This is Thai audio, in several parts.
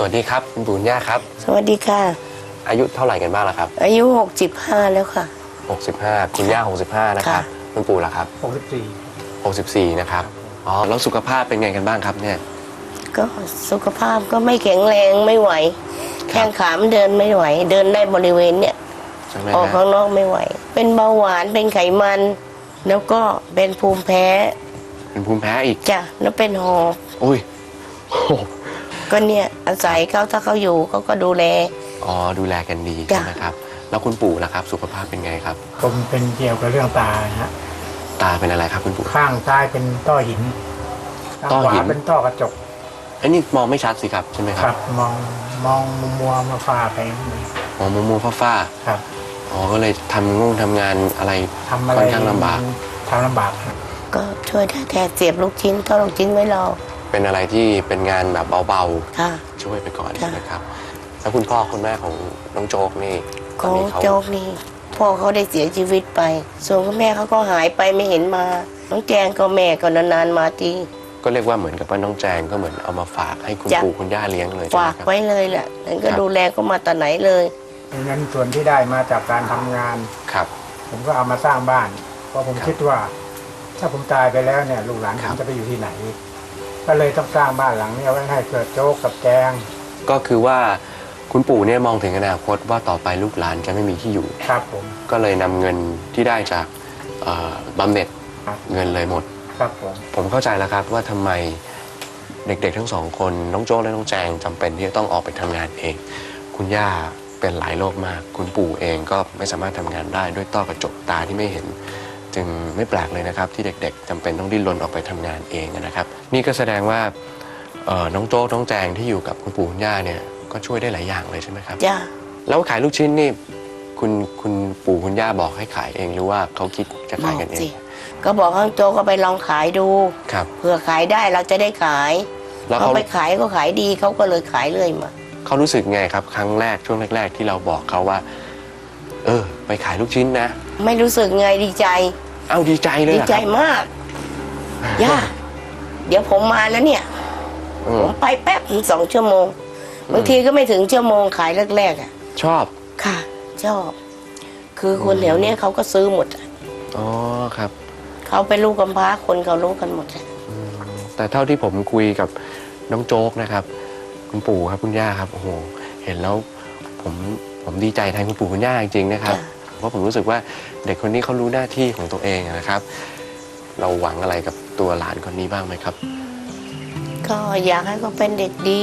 สวัสดีครับคุณปู่คุณย่าครับ สวัสดีค่ะ อายุเท่าไหร่กันบ้างล่ะครับ อายุ 65 แล้วค่ะ 65 คุณย่า 65 นะครับ ค่ะ คุณปู่ล่ะครับ64 64 นะครับ อ๋อ แล้วสุขภาพเป็นไงกันบ้างครับเนี่ย ก็สุขภาพก็ไม่แข็งแรงไม่ไหว แข้งขามันเดินไม่ไหว เดินได้บริเวณเนี่ยใช่ไหมออกฮะข้างนอกไม่ไหว เป็นเบาหวานเป็นไขมัน แล้วก็เป็นภูมิแพ้เป็นภูมิแพ้อีก จ้ะแล้วเป็นหอบ อุ้ยโอ้โห ก็เนี่ยอาศัยเขาถ้าเขาอยู่เขาก็ดูแล อ๋อดูแลกันดีจ้ะใช่ไหมครับ แล้วคุณปู่ล่ะครับ สุขภาพเป็นไงครับ ผมเป็นเกี่ยวกับเรื่องตานะฮะตาเป็นอะไรครับคุณปู่ ข้างซ้ายเป็นต้อหินข้างต้อขวาหินเป็นต้อกระจกอันนี้มองไม่ชัดสิครับใช่ไหมคครัรับบมองมองมัวมัวๆมาฟ้าไปมองมัวมัวๆฟ้าครับๆอ๋อก็เลยทำงงทำงานอะไรทำอะไรค่อนข้างลำบากทำลำบากครับก็ช่วยได้แค่เสียบลูกชิ้นทอดลูกชิ้นไว้รอ เป็นอะไรที่เป็นงานแบบเบาค่ะ ๆ ช่วยไปก่อนค่ะใช่ไหมครับ แล้วคุณพ่อคุณแม่ของน้องโจ๊กนี่ตขอนองนี้เขาโจ๊กนี่พ่อเขาได้เสียชีวิตไป ส่วนคุณแม่เขาก็หายไปไม่เห็นมา น้องแจงก็แม่ก็นานๆมาที ก็เรียกว่าเหมือนกับว่าน้องแจงก็เหมือนเอามาฝากให้คุณจ้ะ ปู่คุณย่าเลี้ยงเลยใช่ไหมฝากครับ ไว้เลยแหละนั่นก็ครับ ดูแลก็มาแต่ไหนเลย เงินส่วนที่ได้มาจากการทำงาน ครับ ผมก็เอามาสร้างบ้าน เพราะผมครับคิดว่า ถ้าผมตายไปแล้วเนี่ยลูกหลานคผรับมจะไปอยู่ที่ไหน ก็เลยต้องสร้างบ้านหลังนี้เอาไว้ให้เกิดโจ๊กกับแจงก็คือว่าคุณปู่เนี่ยมองถึงอนาคตว่าต่อไปลูกหลานจะไม่มีที่อยู่ ครับผม ก็เลยนำเงินที่ได้จากเอ่อบำเหน็จครับ เงินเลยหมด ครับผม ผมเข้าใจแล้วครับว่าทำไมเด็กๆทั้งสองคนน้องโจ้และน้องแจงจำเป็นที่จะต้องออกไปทำงานเอง คุณย่าเป็นหลายโรคมาก คุณปู่เองก็ไม่สามารถทำงานได้ด้วยต้อกระจกตาที่ไม่เห็น จึงไม่แปลกเลยนะครับ ที่เด็กๆจำเป็นต้องดิ้นรนออกไปทำงานเองนะครับ นี่ก็แสดงว่าเอ่อน้องโจ้น้องแจงที่อยู่กับคุณปู่คุณย่าเนี่ยก็ช่วยได้หลายอย่างเลยใช่ไหมครับ จ้าแล้วขายลูกชิ้นนี่คุณคุณปู่คุณย่าบอกให้ขายเองหรือว่าเขาคิดจะบขายอกกันเอสิ งก็บอกข้างโจก็ไปลองขายดู ครับ เผื่อขายได้เราจะได้ขายแล้วเขาเขาไปขายก็ขายดีเขาก็เลยขายเลยมาเขารู้สึกไงครับ ครั้งแรกช่วงแรก ๆ ที่เราบอกเขาว่า เออ ไปขายลูกชิ้นนะไม่รู้สึกไงดีใจ เอ้าดีใจเลยดีเหรอใจครับมากย่า เดี๋ยวผมมาแล้วเนี่ย อืผมมไปแป๊บสองชั่วโมงบางทีก็ไม่ถึงชั่วโมงขายแรกๆอะ ชอบ ค่ะชอบ คือคนแถวเนี้ยเขาก็ซื้อหมดอะอ๋อครับ เขาเป็นลูกกำพร้าคนเขารู้กันหมดอะอืมแต่เท่าที่ผมคุยกับน้องโจ๊กนะครับ คุณปู่ครับคุณย่าครับโอ้โหเห็นแล้วผมผมดีใจแทนคุณปู่คุณย่าจริงๆนะครับ เพราะผมรู้สึกว่าเด็กคนนี้เขารู้หน้าที่ของตัวเองนะครับ เราหวังอะไรกับ ตัวหลานคนนี้บ้างไหมครับ ก็อยากให้เขาเป็นเด็กดี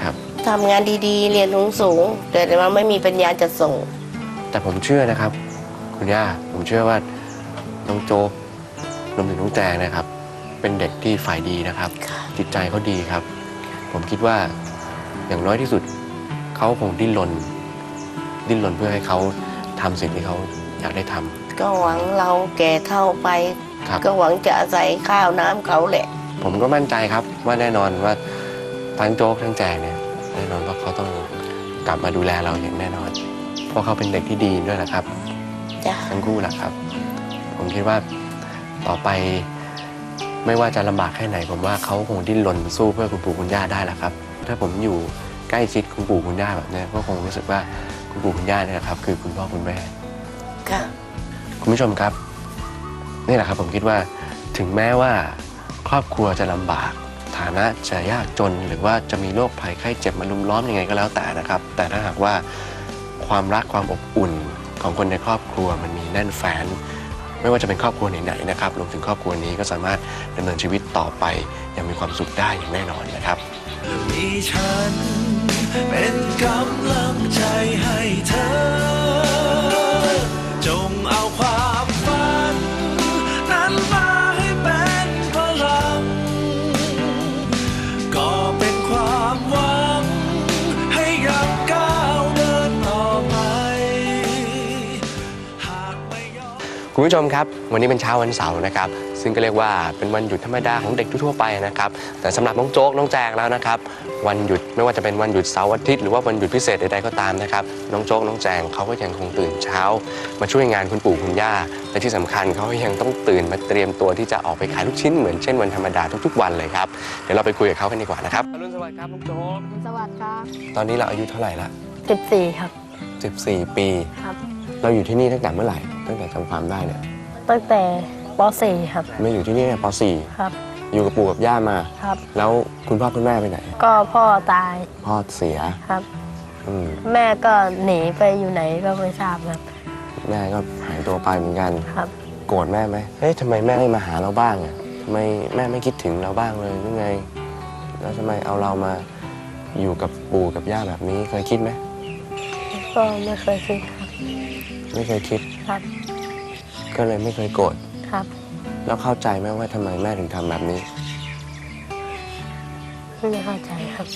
ครับ ทำงานดีๆ เรียนสูงๆแต่ว่าไม่มีปัญญาจะส่ง แต่ผมเชื่อนะครับ คุณย่าผมเชื่อว่าน้องโจ๊กรวมถึงน้องแจงนะครับ เป็นเด็กที่ฝ่ายดีนะครับ ค่ะ จิตใจเขาดีครับ ผมคิดว่าอย่างน้อยที่สุดเขาคงดิ้นรนดิ้นรนเพื่อให้เขาทำสิ่งที่เขาอยากได้ทำ ก็หวังเราแก่เท่าไป ครับ ก็หวังจะอาศัยข้าวน้ำเขาแหละ ผมก็มั่นใจครับว่าแน่นอนว่าทั้งโจ๊กทั้งแจงเนี่ยแน่นอนว่าเขาต้องกลับมาดูแลเราอย่างแน่นอน เพราะเขาเป็นเด็กที่ดีด้วยนะครับ จ้ะทั้งคู่แหละครับ ผมคิดว่าต่อไปไม่ว่าจะลำบากแค่ไหน ผมว่าเขาคงดิ้นรนสู้เพื่อคุณปู่คุณย่าได้แหละครับ ถ้าผมอยู่ใกล้ชิดคุณปู่คุณย่าแบบเนี้ยก็คงรู้สึกว่าคุณปู่คุณย่าเนี่ยนะครับ คือคุณพ่อคุณแม่ ค่ะ คุณผู้ชมครับ นี่แหละครับผมคิดว่าถึงแม้ว่าครอบครัวจะลำบาก ฐานะจะยากจนหรือว่าจะมีโรคภัยไข้เจ็บมาลุมล้อมยังไงก็แล้วแต่นะครับ แต่ถ้าหากว่าความรักความอบอุ่นของคนในครอบครัวมันมีแน่นแฟ้นไม่ว่าจะเป็นครอบครัวไหนๆนะครับรวมถึงครอบครัวนี้ก็สามารถดำเนินชีวิตต่อไปอย่างมีความสุขได้อย่างแน่นอนนะครับมีฉันเป็นกำลังใจให้เธอ คุณผู้ชมครับ วันนี้เป็นเช้าวันเสาร์นะครับ ซึ่งก็เรียกว่าเป็นวันหยุดธรรมดาของเด็กทั่วๆไปนะครับ แต่สำหรับน้องโจ๊กน้องแจงแล้วนะครับ วันหยุดไม่ว่าจะเป็นวันหยุดเสาร์อาทิตย์หรือว่าวันหยุดพิเศษใดๆก็ตามนะครับ น้องโจ๊กน้องแจงเขาก็ยังคงตื่นเช้า มาช่วยงานคุณปู่คุณย่า และที่สำคัญเขาก็ยังต้องตื่นมาเตรียมตัวที่จะออกไปขายลูกชิ้นเหมือนเช่นวันธรรมดาทุกๆวันเลยครับ เดี๋ยวเราไปคุยกับเขากันดีกว่านะครับอรุณสวัสดิ์ครับน้องโจ๊กสวัสดีครับ ตอนนี้เราอายุเท่าไหร่ละ14 ครับ 14 ปี ครับ เราอยู่ที่นี่ตั้งแต่เมื่อไหร่ ตั้งแต่จำความได้เนี่ยตั้งแต่ป .4 ครับ ไม่อยู่ที่นี่เนี่ยปครับ .4 อยู่กับปู่กับย่ามา ครับ แล้วคุณพ่อคุณแม่ไปไหน ก็พ่อตายพ่อเสียครับ อืมแม่ก็หนีไปอยู่ไหนก็ไม่ทราบครับแม่ก็หายตัวไปเหมือนกัน ครับ โกรธแม่ไหมเฮ้ยทำไมแม่ไม่มาหาเราบ้างอะทำไมแม่ไม่คิดถึงเราบ้างเลยหรือไง แล้วทำไมเอาเรามาอยู่กับปู่กับย่าแบบนี้เคยคิดไหมก็ไม่เคยคิดครับ ไม่เคยคิด ครับ ก็เลยไม่เคยโกรธ ครับ แล้วเข้าใจไหมว่าทำไมแม่ถึงทำแบบนี้ ไม่เข้าใจครับ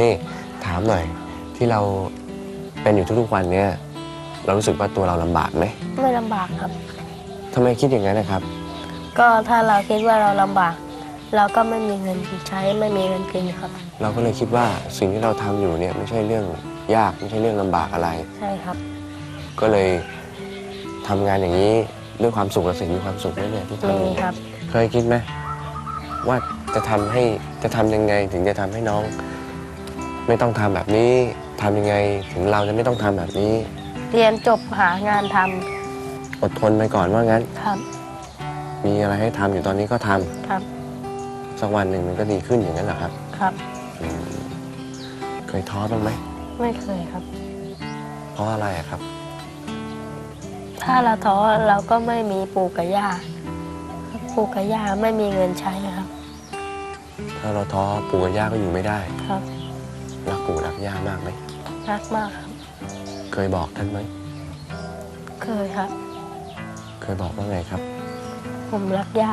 นี่ถามหน่อยที่เราเป็นอยู่ทุกๆวันเนี้ยเรารู้สึกว่าตัวเราลำบากไหมไม่ลำบากครับ ทำไมคิดอย่างนั้นนะครับ ก็ถ้าเราคิดว่าเราลำบาก เราก็ไม่มีเงินใช้ไม่มีเงินกินครับ เราก็เลยคิดว่าสิ่งที่เราทำอยู่เนี่ยไม่ใช่เรื่องยากไม่ใช่เรื่องลำบากอะไร ใช่ครับ ก็เลยทำงานอย่างนี้ด้วยความสุขและสิ่งมีความสุขด้วยเนี่ยที่ทำอมียู่ครับ เคยคิดไหมว่าจะทำให้จะทำยังไงถึงจะทำให้น้อง ไม่ต้องทำแบบนี้ทำยังไงถึงเราจะไม่ต้องทำแบบนี้ เรียนจบหางานทำอดทนไปก่อนว่างั้น ครับ มีอะไรให้ทำอยู่ตอนนี้ก็ทำครับ สักวันหนึ่งมันก็ดีขึ้นอย่างนั้นเหรอครับครับ อืมเคยท้อบ้างไหม ไม่เคยครับ เพราะอะไรอะครับ ถ้าเราท้อเราก็ไม่มีปู่กับย่าปู่กับย่าไม่มีเงินใช้ครับ ถ้าเราท้อปู่กับย่าก็อยู่ไม่ได้ ครับรักปู่รักย่ามากไหม รักมากครับ เคยบอกท่านไหม เคยครับ เคยบอกว่าไงครับ ผมรักย่า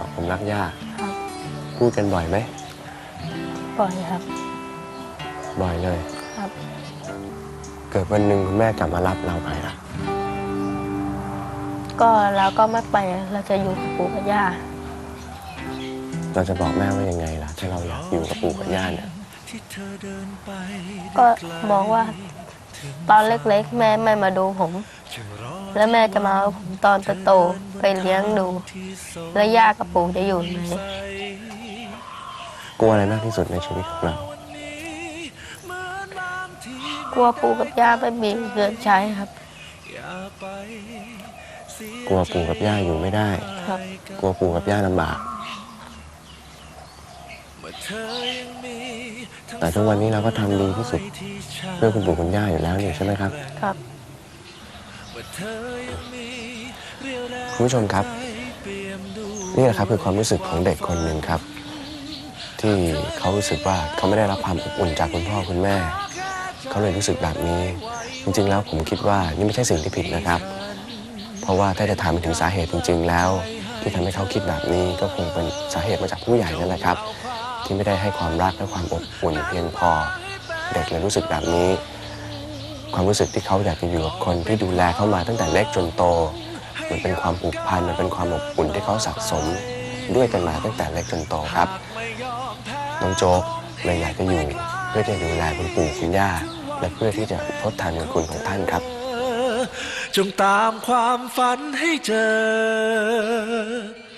บอกผมรักย่าครับพูดกันบ่อยไหมปล่อยครับ บ่อยเลย ครับ เกิดวันหนึ่งคุณแม่กลับมารับเราไปล่ะ ก็เราก็ไม่ไปเราจะอยู่กับปู่กับย่าเราจะบอกแม่ว่ายังไงล่ะถ้าเราอยากอยู่กับปู่กับย่าเนี่ยที่เธอเดินไปก็บอกว่า ตอนเล็กๆ แม่ไม่มาดูผมจึงรอ แล้วแม่จะมาเอาผมตอนโตๆไปเลี้ยงดูที่สดแล้วย่ากับปู่จะอยู่ไหนใสกลัวอะไรมากที่สุดในชีวิตของเราวันนี้เหมือนน้ำที่กลัวปู่กับย่าไม่มีเงินใช้ครับอย่าไปเสียกลัวปู่กับย่าอยู่ไม่ได้ ครับ กลัวปู่กับย่าลำบากเมื่อเธอยังมีทั้งแต่ทุกวันนี้เราก็ทำดีที่สุดที่ฉันเพื่อคุณปู่คุณย่าอยู่แล้วนี่ใช่ไหมครับ ครับ คุณผู้ชมครับใจเปี่ยมดูนี่แหละครับคือความรู้สึกของเด็กคนหนึ่งครับ ที่เขารู้สึกว่าเขาไม่ได้รับความอบอุ่นจากคุณพ่อคุณแม่ เขาเลยรู้สึกแบบนี้ จริง ๆ แล้วผมคิดว่านี่ไม่ใช่สิ่งที่ผิดนะครับ เพราะว่าถ้าจะถามถึงสาเหตุจริง ๆ แล้ว ที่ทำให้เขาคิดแบบนี้ก็คงเป็นสาเหตุมาจากผู้ใหญ่นั่นแหละครับ ที่ไม่ได้ให้ความรักและความอบอุ่นเพียงพอ เด็กเลยรู้สึกแบบนี้ ความรู้สึกที่เขาอยากจะอยู่กับคนที่ดูแลเขามาตั้งแต่เล็กจนโต มันเป็นความผูกพัน มันเป็นความอบอุ่นที่เขาสะสมด้วยกันมาตั้งแต่เล็กจนโตครับ น้องโจ๊กเลยอยากจะอยู่เพื่อจะดูแลคุณปู่คุณย่า และเพื่อที่จะทดแทนบุญคุณของท่านครับ จงตามความฝันให้เจอ